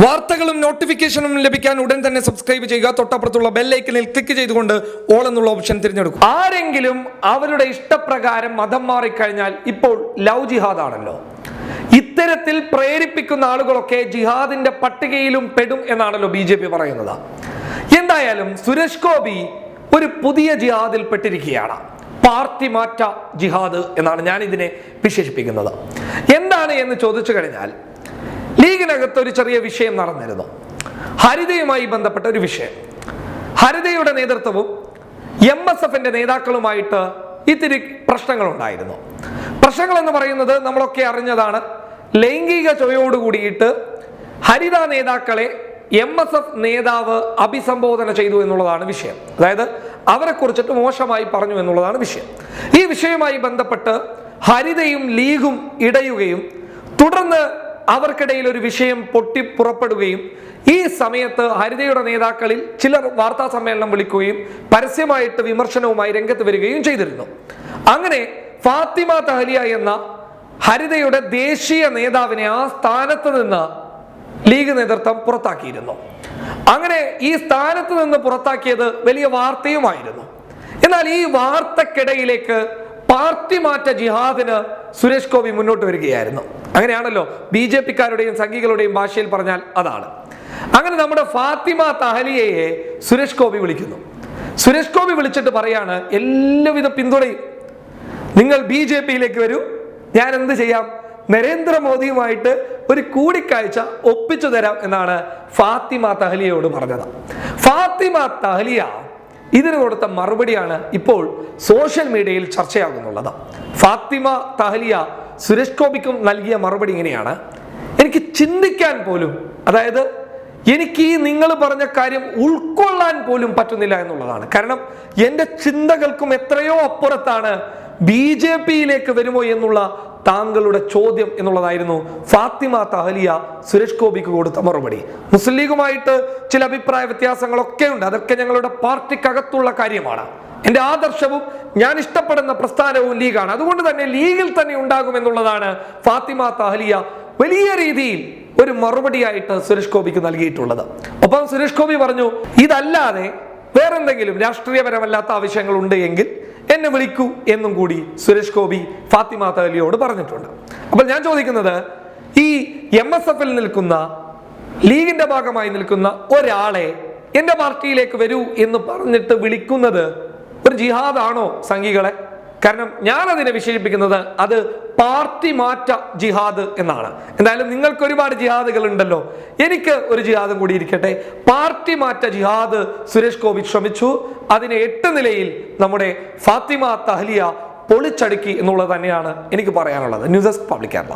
വാർത്തകളും നോട്ടിഫിക്കേഷനും ലഭിക്കാൻ ഉടൻ തന്നെ സബ്സ്ക്രൈബ് ചെയ്യുക. തൊട്ടപ്പുറത്തുള്ള ബെല്ലൈക്കനിൽ ക്ലിക്ക് ചെയ്തുകൊണ്ട് ഓൾ എന്നുള്ള ഓപ്ഷൻ തിരഞ്ഞെടുക്കും ആരെങ്കിലും അവരുടെ ഇഷ്ടപ്രകാരം മതം മാറിക്കഴിഞ്ഞാൽ ഇപ്പോൾ ലവ് ജിഹാദ് ആണല്ലോ ഇത്തരത്തിൽ പ്രേരിപ്പിക്കുന്ന ആളുകളൊക്കെ ജിഹാദിന്റെ പട്ടികയിലും പെടും എന്നാണല്ലോ ബി ജെ പി പറയുന്നത്. എന്തായാലും സുരേഷ് ഗോപി ഒരു പുതിയ ജിഹാദിൽ പെട്ടിരിക്കുകയാണ്. പാർട്ടി മാറ്റ ജിഹാദ് എന്നാണ് ഞാൻ ഇതിനെ വിശേഷിപ്പിക്കുന്നത്. എന്താണ് എന്ന് ചോദിച്ചു കഴിഞ്ഞാൽ ലീഗിനകത്ത് ഒരു ചെറിയ വിഷയം നടന്നിരുന്നു. ഹരിതയുമായി ബന്ധപ്പെട്ട ഒരു വിഷയം. ഹരിതയുടെ നേതൃത്വവും എം എസ് എഫിന്റെ നേതാക്കളുമായിട്ട് ഇത്തിരി പ്രശ്നങ്ങളുണ്ടായിരുന്നു. പ്രശ്നങ്ങൾ എന്ന് പറയുന്നത് നമ്മളൊക്കെ അറിഞ്ഞതാണ്. ലൈംഗിക ചൊയോട് കൂടിയിട്ട് ഹരിത നേതാക്കളെ എം എസ് എഫ് നേതാവ് അഭിസംബോധന ചെയ്തു എന്നുള്ളതാണ് വിഷയം. അതായത് അവരെ കുറിച്ചിട്ട് മോശമായി പറഞ്ഞു എന്നുള്ളതാണ് വിഷയം. ഈ വിഷയവുമായി ബന്ധപ്പെട്ട് ഹരിതയും ലീഗും ഇടയുകയും തുടർന്ന് അവർക്കിടയിൽ ഒരു വിഷയം പൊട്ടി പുറപ്പെടുകയും ഈ സമയത്ത് ഹരിതയുടെ നേതാക്കളിൽ ചിലർ വാർത്താ സമ്മേളനം വിളിക്കുകയും പരസ്യമായിട്ട് വിമർശനവുമായി രംഗത്ത് വരികയും ചെയ്തിരുന്നു. അങ്ങനെ ഫാത്തിമ തഹലിയ എന്ന ഹരിതയുടെ ദേശീയ നേതാവിനെ ആ സ്ഥാനത്ത് നിന്ന് ലീഗ് നേതൃത്വം പുറത്താക്കിയിരുന്നു. അങ്ങനെ ഈ സ്ഥാനത്ത് നിന്ന് പുറത്താക്കിയത് വലിയ വാർത്തയുമായിരുന്നു. എന്നാൽ ഈ വാർത്തക്കിടയിലേക്ക് പാർട്ടി മാറ്റ ജിഹാദിന് സുരേഷ് ഗോപി മുന്നോട്ട് വരികയായിരുന്നു. അങ്ങനെയാണല്ലോ ബി ജെ പിക്കാരുടെയും സംഘികളുടെയും ഭാഷയിൽ പറഞ്ഞാൽ അതാണ്. അങ്ങനെ നമ്മുടെ ഫാത്തിമ തഹലിയയെ സുരേഷ് ഗോപി വിളിക്കുന്നു. സുരേഷ് ഗോപി വിളിച്ചിട്ട് പറയാണ് എല്ലാവിധ പിന്തുണയും. നിങ്ങൾ ബി ജെ പിയിലേക്ക് വരൂ. ഞാൻ എന്ത് ചെയ്യാം? നരേന്ദ്രമോദിയുമായിട്ട് ഒരു കൂടിക്കാഴ്ച ഒപ്പിച്ചു തരാം എന്നാണ് ഫാത്തിമ തഹലിയയോട് പറഞ്ഞത്. ഫാത്തിമ തഹലിയ ഇതിന് കൊടുത്ത മറുപടിയാണ് ഇപ്പോൾ സോഷ്യൽ മീഡിയയിൽ ചർച്ചയാകുന്നുള്ളത്. ഫാത്തിമ തഹലിയ സുരേഷ് ഗോപിക്കും നൽകിയ മറുപടി ഇങ്ങനെയാണ്. എനിക്ക് ചിന്തിക്കാൻ പോലും അതായത് എനിക്ക് ഈ നിങ്ങൾ പറഞ്ഞ കാര്യം ഉൾക്കൊള്ളാൻ പോലും പറ്റുന്നില്ല എന്നുള്ളതാണ്. കാരണം എന്റെ ചിന്തകൾക്കും എത്രയോ അപ്പുറത്താണ് ബി ജെ പിയിലേക്ക് വരുമോ എന്നുള്ള താങ്കളുടെ ചോദ്യം എന്നുള്ളതായിരുന്നു ഫാത്തിമ തഹലിയ സുരേഷ് ഗോപിക്ക് കൊടുത്ത മറുപടി. മുസ്ലിം ലീഗുമായിട്ട് ചില അഭിപ്രായ വ്യത്യാസങ്ങളൊക്കെ ഉണ്ട്. അതൊക്കെ ഞങ്ങളുടെ പാർട്ടിക്കകത്തുള്ള കാര്യമാണ്. എന്റെ ആദർശവും ഞാൻ ഇഷ്ടപ്പെടുന്ന പ്രസ്ഥാനവും ലീഗാണ്. അതുകൊണ്ട് തന്നെ ലീഗിൽ തന്നെ ഉണ്ടാകും എന്നുള്ളതാണ് ഫാത്തിമ താഹലിയ വലിയ രീതിയിൽ ഒരു മറുപടിയായിട്ട് സുരേഷ് ഗോപിക്ക് നൽകിയിട്ടുള്ളത്. ഒപ്പം സുരേഷ് ഗോപി പറഞ്ഞു ഇതല്ലാതെ വേറെന്തെങ്കിലും രാഷ്ട്രീയപരമല്ലാത്ത ആവശ്യങ്ങൾ ഉണ്ട് എങ്കിൽ എന്നെ വിളിക്കൂ എന്നും കൂടി സുരേഷ് ഗോപി ഫാത്തിമ താഹലിയോട് പറഞ്ഞിട്ടുണ്ട്. അപ്പോൾ ഞാൻ ചോദിക്കുന്നത് ഈ എം എസ് എഫിൽ നിൽക്കുന്ന ലീഗിന്റെ ഭാഗമായി നിൽക്കുന്ന ഒരാളെ എന്റെ പാർട്ടിയിലേക്ക് വരൂ എന്ന് പറഞ്ഞിട്ട് വിളിക്കുന്നത് ഒരു ജിഹാദാണോ സംഘികളെ? കാരണം ഞാൻ അതിനെ വിശേഷിപ്പിക്കുന്നത് അത് പാർട്ടി മാറ്റ ജിഹാദ് എന്നാണ്. എന്തായാലും നിങ്ങൾക്ക് ഒരുപാട് ജിഹാദുകൾ ഉണ്ടല്ലോ. എനിക്ക് ഒരു ജിഹാദും കൂടി ഇരിക്കട്ടെ. പാർട്ടി മാറ്റ ജിഹാദ് സുരേഷ് ഗോപി ശ്രമിച്ചു. അതിനെ എട്ട് നിലയിൽ നമ്മുടെ ഫാത്തിമ തഹലിയ പൊളിച്ചടുക്കി എന്നുള്ളത് തന്നെയാണ് എനിക്ക് പറയാനുള്ളത്. News desk public Kerala.